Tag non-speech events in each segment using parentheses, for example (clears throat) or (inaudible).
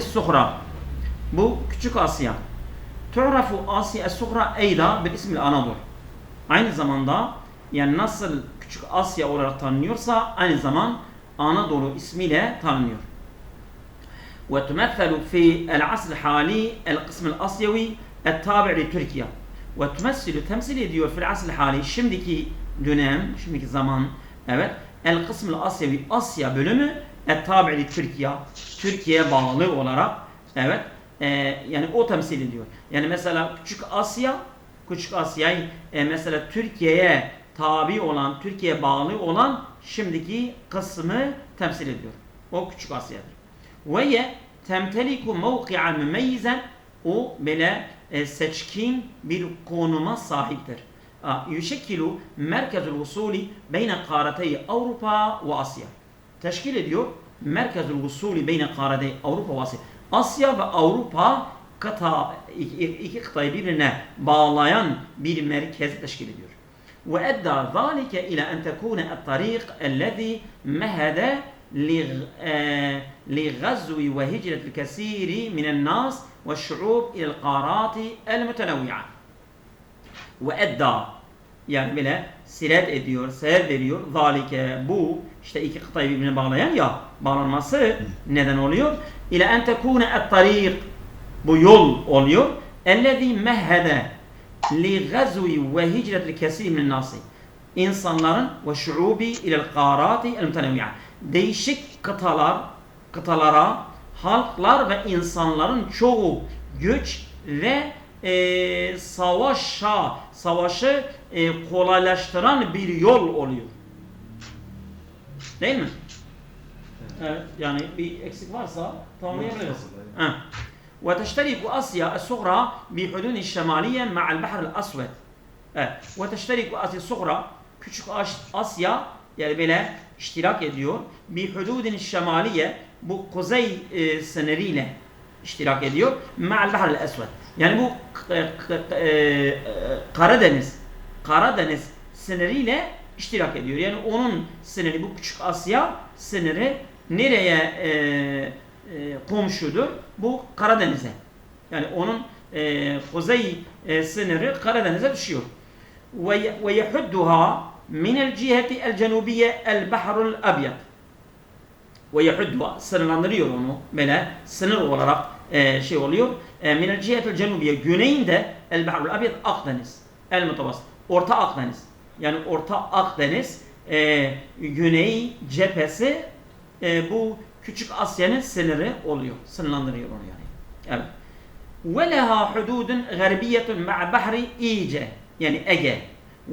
Suhra. Bu Küçük Asya. Tu'rafu Asya Suhra eyda bil ismil Anadolu. Aynı zamanda yani nasıl Küçük Asya olarak tanınıyorsa aynı zaman Anadolu ismiyle tanınıyor. Ve tümethelu fi el asl hali el kısmı asyavi el tabi'i Türkiye. Ve tümessilü temsil ediyor fil asl hali şimdiki dönem, şimdiki zaman evet el kısmı asyavi Asya bölümü et tabi'li Türkiye Türkiye'ye bağlı olarak evet e, yani o temsil ediyor. Yani mesela Küçük Asya Küçük Asya'yı e, mesela Türkiye'ye tabi olan Türkiye'ye bağlı olan şimdiki kısmı temsil ediyor. O Küçük Asya'dır. Ve temteliku mevki'an mümeyyizen o böyle e, seçkin bir konuma sahiptir. Yüşekkilu merkezul usuli beyne karatey Avrupa ve Asya. Teşkil ediyor merkezul usuli beyne karatey Avrupa ve Asya. Asya ve Avrupa kıta, iki, iki kıtayı birbirine bağlayan bir merkezi teşkil ediyor. وأدى ذلك إلى أن تكون الطريق الذي مهد لغزو وهجرة الكثير من الناس والشعوب إلى القارات المتنوعة وأدى yani böyle siret ediyor, sebep veriyor. Zalike bu işte iki kıtayı birbirine bağlayan ya bağlanması neden oluyor? İle en tekune et tarik bu yol oluyor. Ellezî mehhede li gazvi ve hicretil kesir min nasi. İnsanların ve şuubi ilel qarati el mutenevvi'a. Değişik kıtalar, kıtalara halklar ve insanların çoğu göç ve e, savaşa, savaşı e, kolaylaştıran bir yol oluyor. Değil mi? Evet, yani bir eksik varsa tamamlayabiliriz. Ha. وتشترك آسيا الصغرى بحدود الشمالية مع البحر الأسود. Evet. وتشترك آسيا الصغرى küçük Asya yani böyle iştirak ediyor. Bir hududin şemaliye bu kuzey e, sınırıyla iştirak ediyor. Ma'al bahr el-esved. Yani bu e, e, Karadeniz Karadeniz sınırıyla iştirak ediyor. Yani onun sınırı bu küçük Asya sınırı nereye e, e, komşudur? Bu Karadeniz'e. Yani onun e, kuzey e, sınırı Karadeniz'e düşüyor. El cenubiye el bahrul abyad. Ve yehudduha sınırlandırıyor onu böyle sınır olarak e, şey oluyor. El cihetel cenubiye güneyinde el bahrul abyad Akdeniz. El mutavasıt. Orta Akdeniz. Yani Orta Akdeniz e, güney cephesi e, bu Küçük Asya'nın sınırı oluyor. Sınırlandırıyor onu yani. Evet. Ve leha hududun garbiyetun ma'a bahri iyice. Yani Ege.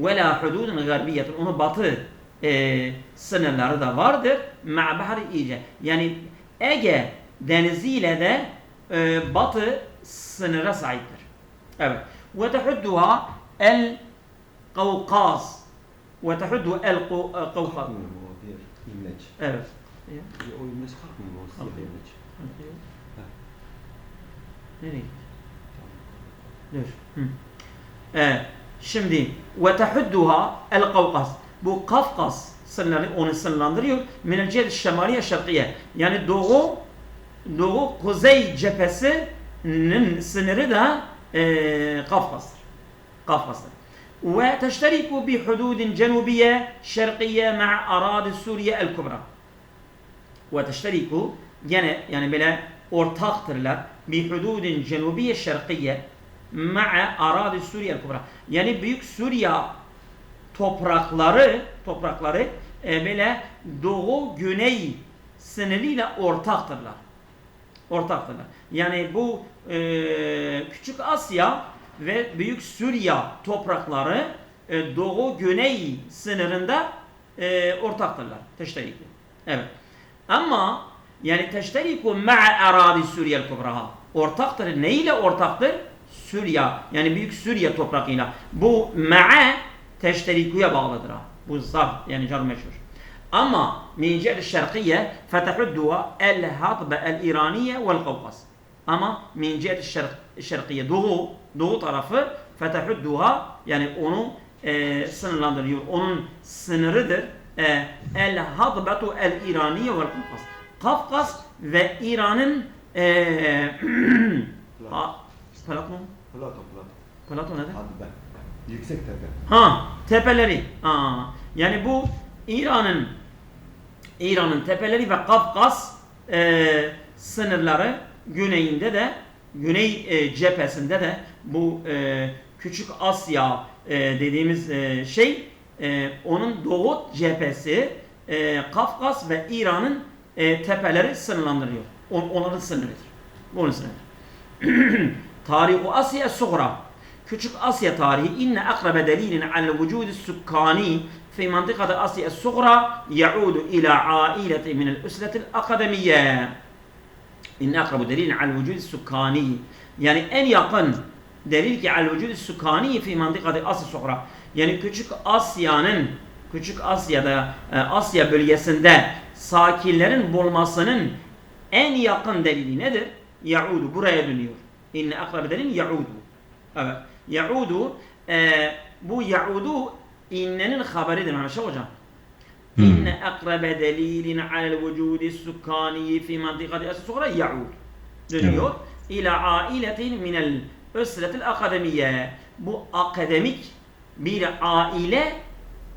La hududun garbiyetun. Onun batı e, sınırları da vardır. Ma'a bahri iyice. Yani Ege deniziyle de e, batı sınıra sahiptir. Evet. Ve tehudduha el kavkaz. Ve tehuddu el kavkaz. İmleç. Evet. O imleç kalkmıyor mu? O siyah imleç. Nereye? Dur. Hı. Evet. Şimdi ve tehudduha el kavkas. Bu Kafkas sınırları onu sınırlandırıyor. Minel cihet şemaliye şarkiye. Yani doğu doğu kuzey cephesinin sınırı da e, Kafkas'tır. Kafkas'tır. Cenubiye şerkiye ma'a aradi Suriye el kubra. Ve teşteriku gene yani böyle ortaktırlar bi hududin cenubiye şerkiye ma'a aradi Suriye kubra. Yani büyük Suriye toprakları toprakları e, böyle doğu güney sınırıyla ortaktırlar. Ortaktırlar. Yani bu e, küçük Asya ve büyük Suriye toprakları e, doğu güney sınırında e, ortaktırlar. Teşterikli. Evet. Ama yani teşteriku ma'a aradi Suriye kubraha. Ortaktır. Ne ile ortaktır? Suriye. Yani büyük Suriye toprakıyla. Bu ma'a teşterikuya bağlıdır. Bu zarf yani car meşhur. Ama min şerkiye fetehudduha el hatbe el iraniye vel kavkas. Ama min cihet şerk, şerkiye doğu doğu tarafı fetehudduha yani onu e, sınırlandırıyor. Onun sınırıdır. E, el hadbetu el iraniye vel kavkas. Kafkas ve İran'ın (clears throat) a- Platon. Plato, Plato. Platon nedir? Hadi ben. Yüksek tepe. Ha, tepeleri. Ha, yani bu İran'ın İran'ın tepeleri ve Kafkas e, sınırları güneyinde de Güney e, cephesinde de bu e, Küçük Asya e, dediğimiz e, şey e, onun doğu cephesi e, Kafkas ve İran'ın e, tepeleri sınırlandırıyor. On, onların sınırıdır. Onun sınırıdır. (clears throat) Tarihu Asya Sugra. Küçük Asya tarihi inne akrabe delilin al vücudi sukkani fi mantıkada Asya Sugra yaudu ila aileti min el üsreti akademiye. İnne akrabu delilin al vücudi sukkani. Yani en yakın delil ki al vücudi sukkani fi mantıkada Asya Sugra. Yani Küçük Asya'nın Küçük Asya'da e, Asya bölgesinde sakinlerin bulmasının en yakın delili nedir? Yaudu buraya dönüyor. İnne akrabe delilin yaudu. Evet. Yaudu e, bu yaudu innenin haberidir Mehmet Şah hocam. İnne akrabe delilin alel vücudi sukkani fi mantıkati asıl sonra yaud. Dönüyor. İla ailetin minel üsretil akademiye. Bu akademik bir aile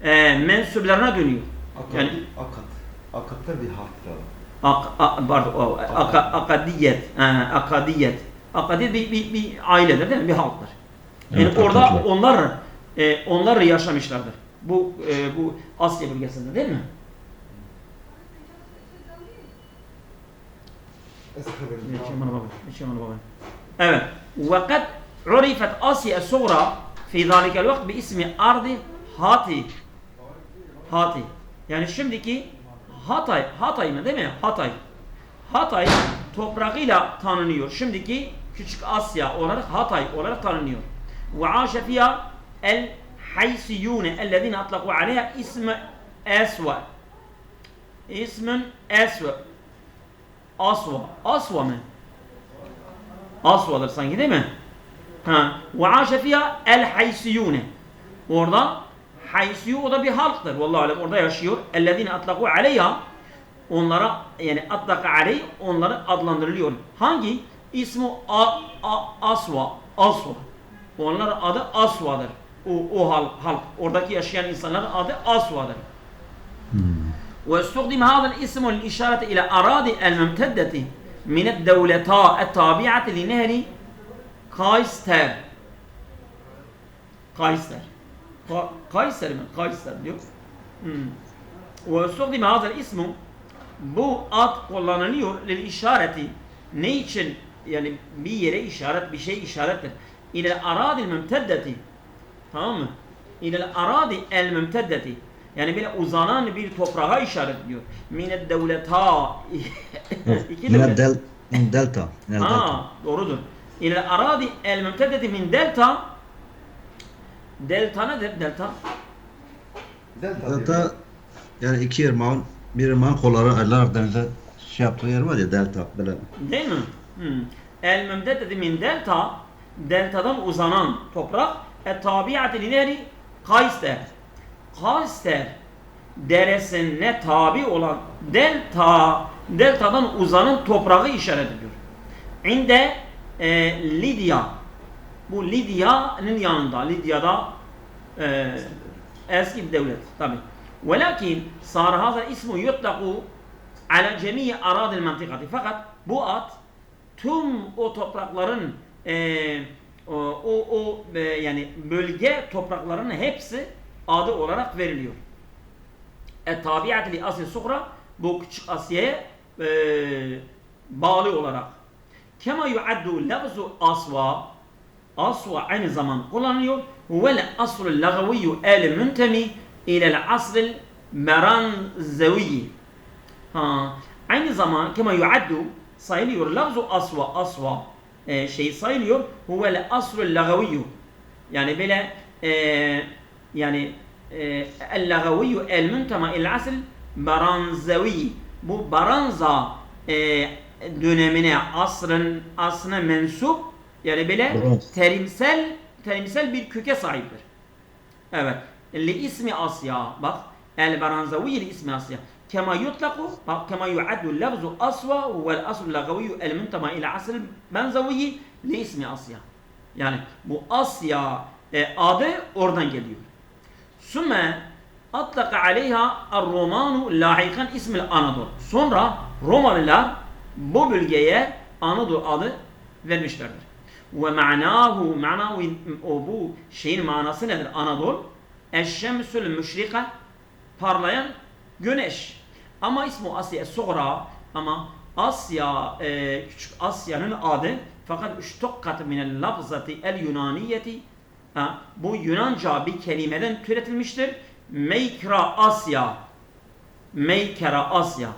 e, mensuplarına dönüyor. Akat. Yani Akat. Akat'ta bir var. Ak, a, pardon, o, aka, akadiyet, ha, akadiyet. Akadiyet bir, bir, bir ailedir değil mi? Bir halktır. Yani Evet, orada hakikaten. onlar e, onlar yaşamışlardır. Bu e, bu Asya bölgesinde değil mi? geçeyim bana baba. geçeyim bana baba. Evet. وقد عرفت آسيا الصغرى في ذلك الوقت باسم أرض هاتي Hatay. Yani şimdiki Hatay, Hatay mı değil mi? Hatay. Hatay toprağıyla tanınıyor. Şimdiki Küçük Asya olarak Hatay olarak tanınıyor. Ve aşe fiha el haysiyune ellezine atlaku aleyha ismi Esva. İsmin Esva. Asva. Asva mı? Asva'dır sanki değil mi? Ha. Ve aşe fiha el haysiyune. Orada Haysiyu o da bir halktır. Vallahi alem orada yaşıyor. Ellezine atlaku onlara yani atlaka aleyh onları adlandırılıyor. Hangi? İsmu A, A, Asva. Asva. Onların adı Asva'dır O, o halk, halk. Oradaki yaşayan insanların adı Asva'dır. واستخدم هذا الاسم للإشارة إلى أراضي الممتدة من الدولتا التابعة لنهر قايستر قايستر Ka- Kayser mi? Kayser diyor. Hmm. وَاُسْتُخْدِمَ هَذَا الْاِسْمُ Bu ad kullanılıyor lil işareti. Ne için? Yani bir yere işaret, bir şey işarettir. İle aradil mümteddeti. Tamam mı? İle aradi el mümteddeti. Yani böyle uzanan bir toprağa işaret ediyor. Mined devleta. İki devlet. del, delta. Ha, doğrudur. İle aradi el mümteddeti min delta. Delta nedir? Delta. Delta. Delta yani iki ırmağın bir ırmağın kolları aylar denize şey yaptığı yer var ya delta böyle. Değil mi? Hmm. El mümteddeti min delta. Deltadan uzanan toprak. E tabiatı lineri Kayster. Kayster deresine tabi olan delta deltadan uzanan toprağı işaret ediyor. İnde e, Lidya bu Lidya'nın yanında Lidya'da e, eski bir devlet tabi. Velakin sar hazır ismu yutlaku ala cemiye aradil mantıkati. Fakat bu ad tüm o toprakların e, o, o, o e, yani bölge topraklarının hepsi adı olarak veriliyor. E tabiat Asya Suhra bu küçük Asya'ya e, bağlı olarak. Kema yuaddu lafzu asva asva aynı zaman kullanılıyor. Vel aslul lagaviyyu el müntemi ilel asril meranzevi. Ha, aynı zaman kema yuaddu sayılıyor. Lafzu asva asva e, şey sayılıyor. Huvel aslul lagaviyyu. Yani böyle e, yani e, el lagaviyyu el müntema ilel asril meranzevi. Bu Baranza e, dönemine asrın asrına mensup yani böyle terimsel terimsel bir köke sahiptir. Evet. Li ismi Asya. Bak. El Baranzavi li ismi Asya. كما يطلق كما يعد اللفظ أسوأ والأصل اللغوي المنتمى إلى عصر البنزوي لاسم آسيا yani bu Asya e, adı oradan geliyor. Sümme atlaka aleyha ar-Romanu lahikan ismil Anadolu. Sonra Romalılar bu bölgeye Anadolu adı vermişlerdir. Ve ma'nahu, ma'nahu o bu şeyin manası nedir? Anadolu. Eşşemsül müşrika parlayan güneş. Ama ismi Asya Sugra ama Asya e, küçük Asya'nın adı fakatüştakkat minel lafzati el Yunaniyeti ha, bu Yunanca bir kelimeden türetilmiştir. Meykra Asya Meykra Asya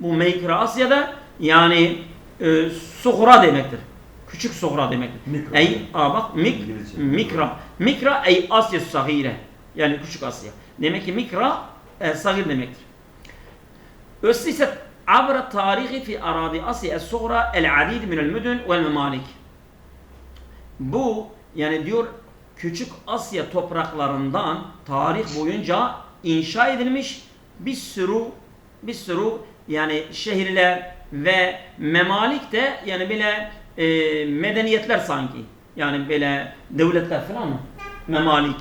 bu Meykra Asya'da yani e, Sugra demektir. Küçük Sugra demektir. Mikro. Ey, aa bak mik, mikra. Mikra ey Asya Sahire. Yani küçük Asya. Demek ki mikra e, sagir demektir. Össi abra tarihi fi aradi asi es sugra el adid minel müdün vel memalik. Bu yani diyor küçük Asya topraklarından tarih boyunca inşa edilmiş bir sürü bir sürü yani şehirler ve memalik de yani böyle e, medeniyetler sanki. Yani böyle devletler falan mı? Memalik.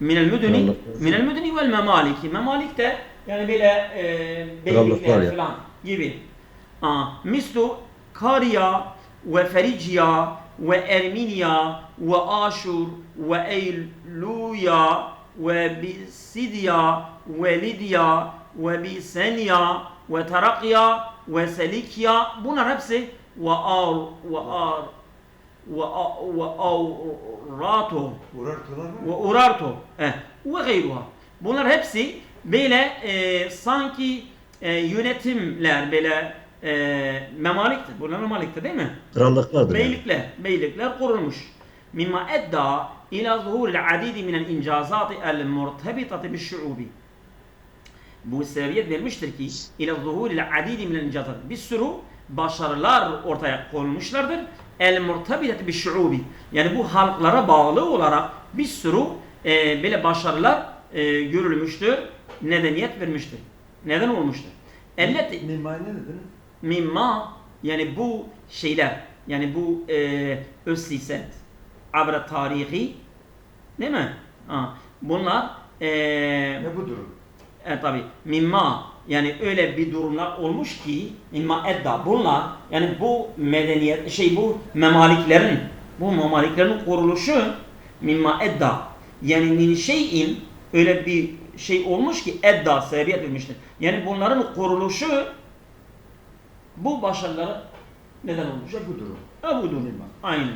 من المدن من المدن والممالك. ممالك تا يعني بلا آه، بيت فلان. جيبي آه. مثل كاريا وفريجيا وارمينيا واشور وايلويا وبسيديا وليديا وبسانيا وترقيا وسليكيا بنا ربسي وار وار ve A- ve Urarto eh, ve gayruha. Bunlar hepsi böyle e, sanki e, yönetimler böyle e, memaliktir. Bunlar memaliktir değil mi? Krallıklardır. yani. Beylikler, beylikler kurulmuş. Mimma edda ila zuhuril adidi minel incazati el murtabitati bis şuubi. Bu sebebiyet vermiştir ki ila zuhuril adidi minel incazati bir sürü başarılar ortaya konmuşlardır. El murtabitati bis şuubi. Yani bu halklara bağlı olarak bir sürü e, böyle başarılar e, görülmüştür. Nedeniyet vermiştir. Neden olmuştur? Elleti Mimari ne dediniz? mimma yani bu şeyler yani bu e, ösliset abra tarihi değil mi? Ha, bunlar e, Ne bu durum? e, tabi mimma yani öyle bir durumlar olmuş ki mimma edda bunlar yani bu medeniyet şey bu memaliklerin bu memaliklerin kuruluşu mimma edda yani min şeyin öyle bir şey olmuş ki edda sebebiyet vermiştir. Yani bunların kuruluşu bu başarılara neden olmuş. Ne bu durum? Ha budur. Mimma. Aynen.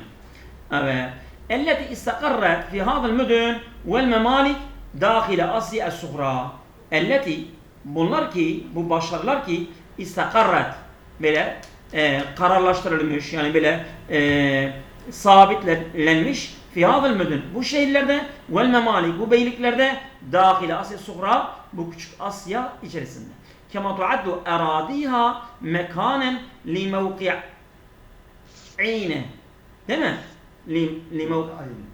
Evet. التي استقرت في هذا المدن والممالك داخل آسيا الصغرى التي bunlar ki bu başarılar ki istakarrat böyle e, kararlaştırılmış yani böyle e, sabitlenmiş fi hadal müdün. Bu şehirlerde vel memali bu beyliklerde dahil Asya Suhra bu küçük Asya içerisinde. Kema tuaddu eradiha mekanen li mevki'ine. Değil mi? Li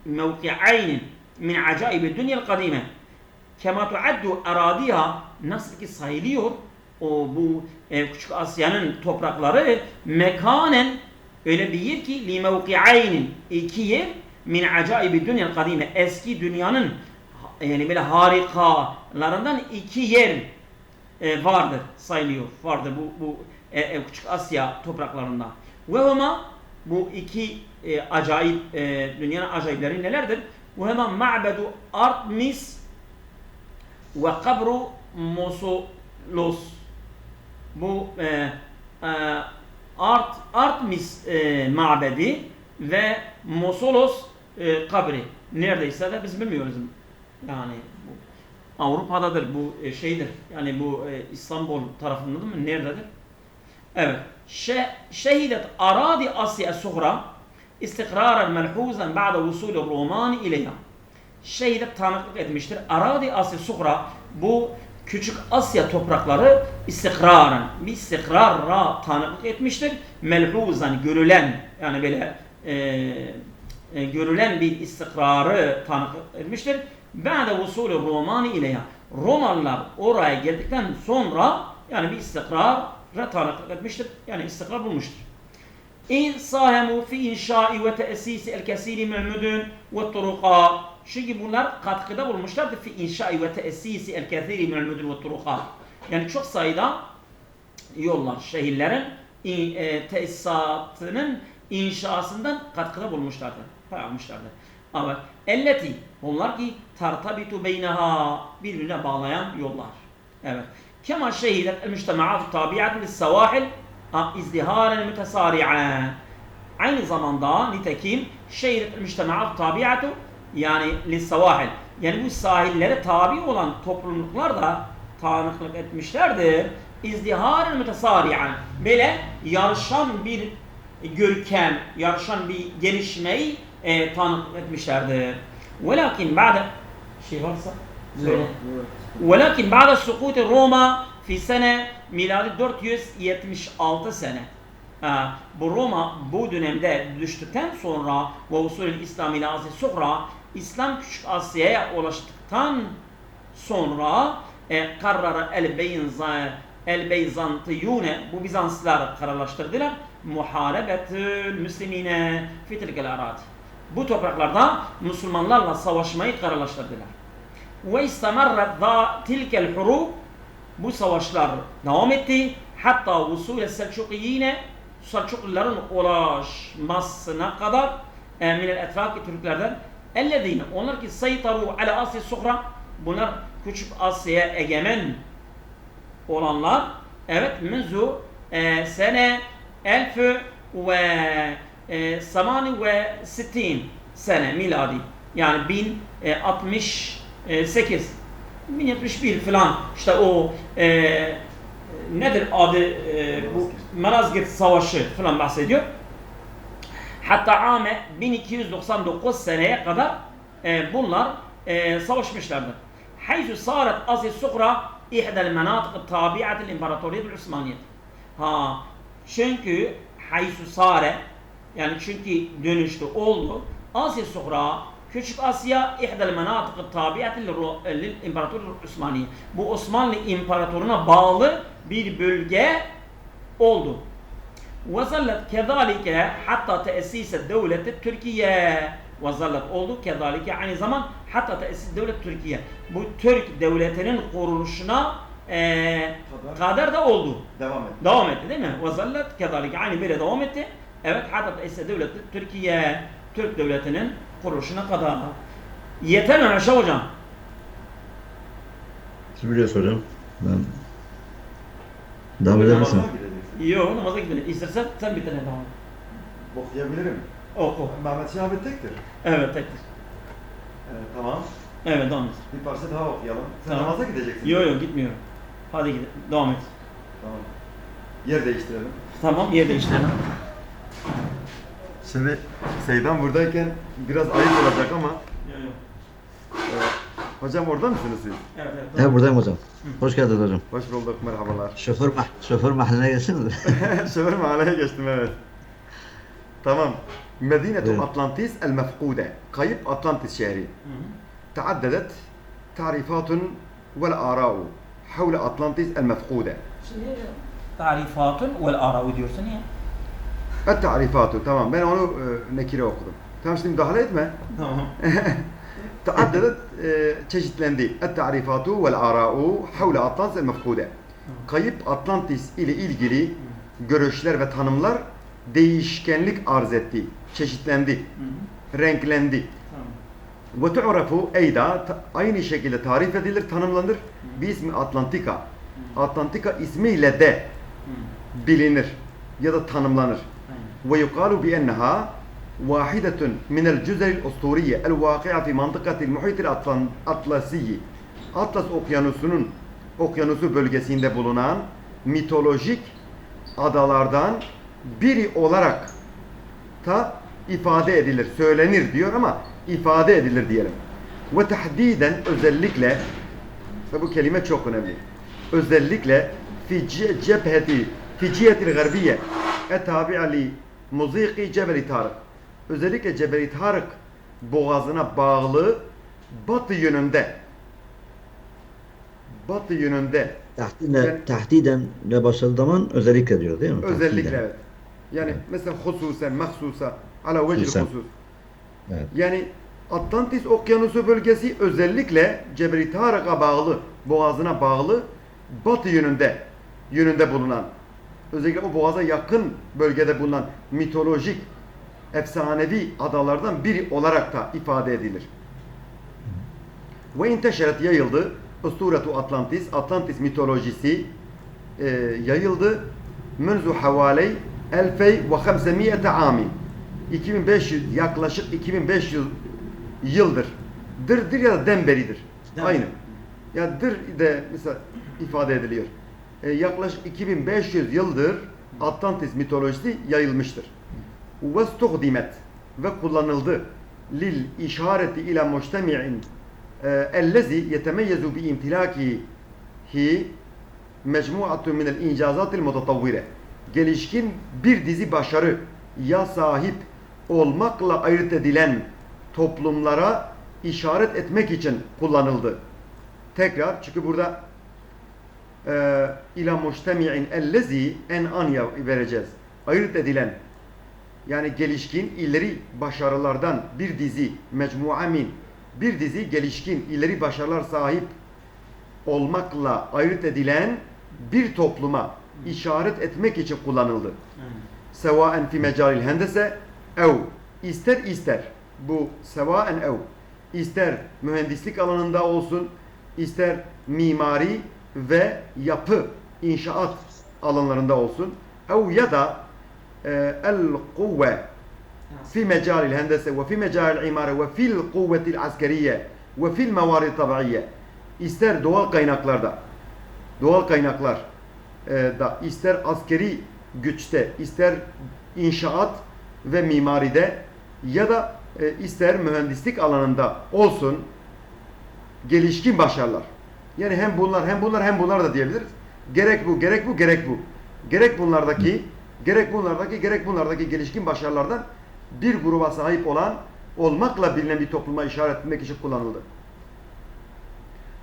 mevki'aynin min acaibi dünyel kadime. Kema tuaddu eradiha nasıl ki sayılıyor o bu e, küçük Asya'nın toprakları mekanen öyle bir yer ki li mevki'aynin iki yer min acaibi dünya kadime eski dünyanın yani böyle harikalarından iki yer e, vardır sayılıyor vardır bu bu e, küçük Asya topraklarında ve huma bu iki e, acayip e, dünyanın acayipleri nelerdir? Ve hemen ma'bedu Artemis ve kabru Mosolos. Bu e, e, Art, Artemis e, mabedi ve Mosolos e, kabri. Neredeyse de biz bilmiyoruz. Yani bu Avrupa'dadır bu e, şeydir. Yani bu e, İstanbul tarafında değil? Nerededir? Evet. Şe- şehidet aradi Asya Sughra istikraran melhuzan ba'da vusul Romani ileyha. Şehidet tanıklık etmiştir. Aradi Asya Sughra bu küçük Asya toprakları istikraran bir istikrarra tanıklık etmiştir. Melhuzan görülen yani böyle e, e, görülen bir istikrarı tanıklık etmiştir. Ba'da vusul Romani ileyha. Romalılar oraya geldikten sonra yani bir istikrar tanıklık etmiştir. Yani istikrar bulmuştur. İn sahemu fi inşai ve te'sisi el kesiri min müdün ve turukat. Çünkü bunlar katkıda bulmuşlardı fi inşai ve te'sisi el kesiri min müdün ve turukat. Yani çok sayıda yollar, şehirlerin in- e, tesisatının inşasından katkıda bulmuşlardı. Pay. Ama elleti onlar ki tartabitu beyneha birbirine bağlayan yollar. Evet. Kema şehidet el müctemaat tabiatı lis savahil izdiharen mütesari'an. Aynı zamanda nitekim şehidet el müctemaat tabiatı yani lis savahil yani bu sahillere tabi olan topluluklar da tanıklık etmişlerdir. İzdiharen mütesari'an. Böyle yarışan bir görkem, yarışan bir gelişmeyi e, tanıklık etmişlerdir. Velakin ba'de şey varsa söyle. Velakin ba'de sukuti Roma fi sene miladi 476 sene. Ha, bu Roma bu dönemde düştükten sonra ve usulü İslam ile Asya Suhra İslam Küçük Asya'ya ulaştıktan sonra e, karara el Beyza el Beyzantiyune bu Bizanslılar kararlaştırdılar. Muharebetül Müslimine fitilkel aradi. Bu topraklarda Müslümanlarla savaşmayı kararlaştırdılar. Ve istamarrat da tilkel hurub bu savaşlar devam etti. Hatta usul Selçukiyine Selçukluların ulaşmasına kadar e, minel etrafı Türklerden ellezine onlar ki saytaru ala Asya Suhra. Bunlar küçük Asya'ya egemen olanlar. Evet menzu e, sene elfü ve e, samani ve sittin sene miladi. Yani 1068 1071 falan işte o e, nedir adı e, bu Malazgirt Savaşı falan bahsediyor. Hatta ame 1299 seneye kadar e, bunlar e, savaşmışlardır. Haysu saret Asya Sukra ihdel menatık tabiatil imparatoriyet Osmaniyet. Ha çünkü haysu sare yani çünkü dönüştü oldu. Asya Sukra Küçük Asya ihdel menatık tabiatil lil imparatoriyet Osmaniye. Bu Osmanlı İmparatorluğu'na bağlı bir bölge oldu. وظلت كذلك حتى تأسيس الدولة التركية وظلت oldu كذلك aynı zaman hatta tesis devlet Türkiye. Bu Türk devletinin kuruluşuna eee Kadar. kadar da oldu. Devam et. Devam etti değil mi? وظلت كذلك aynı böyle devam etti. Evet hatta tesis devlet Türkiye Türk devletinin kuruluşuna kadar. Yeter mi Meşe hocam? Siz biliyorsunuz hocam. Ben devam eder misin? Yok namaza gidelim. İstersen sen bir tane et. Okuyabilirim. Oku. Mehmet Şah abi tektir. Evet tektir. Evet, tamam. Evet devam et. Bir parça daha okuyalım. Sen Tamam. namaza gideceksin. Yok yok gitmiyorum. Hadi gidelim. Devam et. Tamam. Yer değiştirelim. Tamam yer değiştirelim. Şimdi Seydan buradayken biraz ayıp olacak ama Hocam orada mısınız siz? Evet, evet. He buradayım hocam. Hoş geldiniz hocam. Hoş bulduk, merhabalar. Şoför, mah şoför mahalline gelsiniz. (laughs) Şoför mahalleye geçtim evet. Tamam. Medinetul Evet. Atlantis el mefkude. Kayıp Atlantis şehri. Taaddedet tarifatun vel arau. Havle Atlantis el mefkude. Şimdi tarifatun vel aravi diyorsun ya. Et tarifatu tamam ben onu e, nekire okudum. Tamam şimdi müdahale etme. Tamam. (laughs) تعددت e, çeşitlendi. التعريفات والآراء حول أطلانتس المفقودة Kayıp Atlantis ile ilgili görüşler ve tanımlar değişkenlik arz etti. Çeşitlendi, Hı hı. renklendi. Tamam. Ve tu'rafu eyda ta- aynı şekilde tarif edilir, tanımlanır. Bir ismi Atlantika. Atlantika ismiyle de Hı. bilinir ya da tanımlanır. Aynen. Ve yuqalu bi enneha cüzel usturiyye el vakia fi mantıkatil muhitil atlan- atlasiyyi. Atlas okyanusunun okyanusu bölgesinde bulunan mitolojik adalardan biri olarak ta ifade edilir, söylenir diyor ama ifade edilir diyelim. Ve tahdiden özellikle bu kelime çok önemli. Özellikle fi ce- cepheti fi cihetil garbiye etabi'a li muziki Cebeli Tarık. Özellikle Cebeli Tarık boğazına bağlı batı yönünde batı yönünde Tahdiden, Yani- tahdiden ne başladığı zaman özellikle diyor değil mi? özellikle Tahdiden. evet. Yani mesela hususen, mahsusa, ala vecih husus. Evet. Yani Atlantis Okyanusu bölgesi özellikle Cebri Tarık'a bağlı, boğazına bağlı batı yönünde yönünde bulunan özellikle o boğaza yakın bölgede bulunan mitolojik efsanevi adalardan biri olarak da ifade edilir. Ve inteşeret yayıldı. Usturetu Atlantis, Atlantis mitolojisi e, yayıldı. Münzu havaley 2500 ami. 2500 yaklaşık 2500 yıldır. Dırdır ya da demberidir. Dem. Aynı. Ya dır de mesela ifade ediliyor. E, yaklaşık 2500 yıldır Atlantis mitolojisi yayılmıştır. Stuhdimet ve kullanıldı lil işareti ila mujtemi'in e, ellezi yetemeyyezu bi imtilakihi mecmuatun min el incazatil mutatavvire gelişkin bir dizi başarı ya sahip olmakla ayırt edilen toplumlara işaret etmek için kullanıldı. Tekrar çünkü burada e, ila mujtemi'in ellezi en anya vereceğiz. Ayırt edilen yani gelişkin ileri başarılardan bir dizi mecmua min. Bir dizi gelişkin ileri başarılar sahip olmakla ayırt edilen bir topluma işaret etmek için kullanıldı. Sevaen fi mecalil hendese ev. İster ister bu sevaen ev. İster mühendislik alanında olsun ister mimari ve yapı inşaat alanlarında olsun ev ya da e, el kuvve في مجال الهندسة وفي مجال العمارة وفي القوة العسكرية وفي الموارد الطبيعية ister doğal kaynaklarda doğal kaynaklar e, da ister askeri güçte ister inşaat ve mimaride ya da e, ister mühendislik alanında olsun gelişkin başarılar. Yani hem bunlar hem bunlar hem bunlar da diyebiliriz. Gerek bu, gerek bu, gerek bu. Gerek bunlardaki, gerek bunlardaki, gerek bunlardaki gelişkin başarılardan bir gruba sahip olan, olmakla bilinen bir topluma işaret etmek için kullanıldı.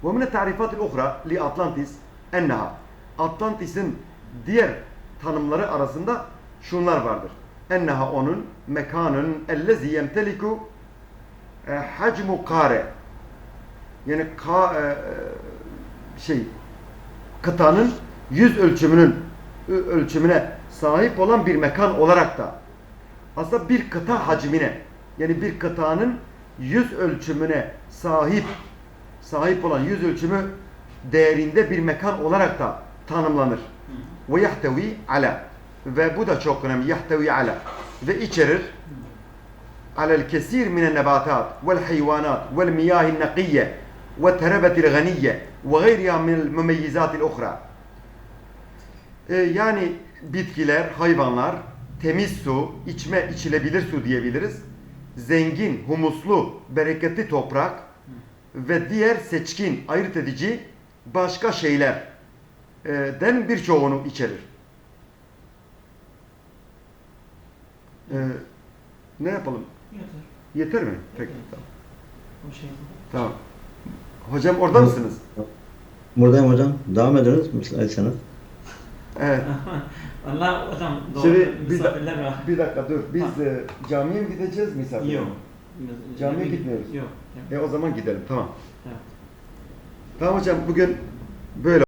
Ve mine tarifatil uhra li Atlantis enneha. Atlantis'in diğer tanımları arasında şunlar vardır. Enneha onun mekanın ellezi yemteliku e, hacmu kare. Yani ka, e, e, şey kıtanın yüz ölçümünün ölçümüne sahip olan bir mekan olarak da aslında bir kıta hacmine yani bir kıtanın yüz ölçümüne sahip sahip olan yüz ölçümü değerinde bir mekan olarak da tanımlanır. Ve yahtevi ala ve bu da çok önemli. Yahtevi ala ve içerir alel kesir minen nebatat vel hayvanat vel miyahin nakiyye ve terebetil ganiyye ve gayriha minel mümeyyizatil ukhra. Ee, yani bitkiler, hayvanlar, temiz su, içme içilebilir su diyebiliriz. Zengin, humuslu, bereketli toprak ve diğer seçkin, ayırt edici başka şeyler e, den birçoğunu içerir. Ee, ne yapalım? Yeter. Yeter mi? Peki. Tamam. O şey. tamam. Hocam orada mısınız? Buradayım hocam. Devam ediniz müsaitseniz. Evet. (laughs) Valla hocam doğru Şimdi bir, misafirler da- var. bir dakika dur. Biz e, camiye mi gideceğiz misafir? Yok. Camiye gitmiyoruz. Yok. yok. E o zaman gidelim. Tamam. Evet. Tamam hocam bugün böyle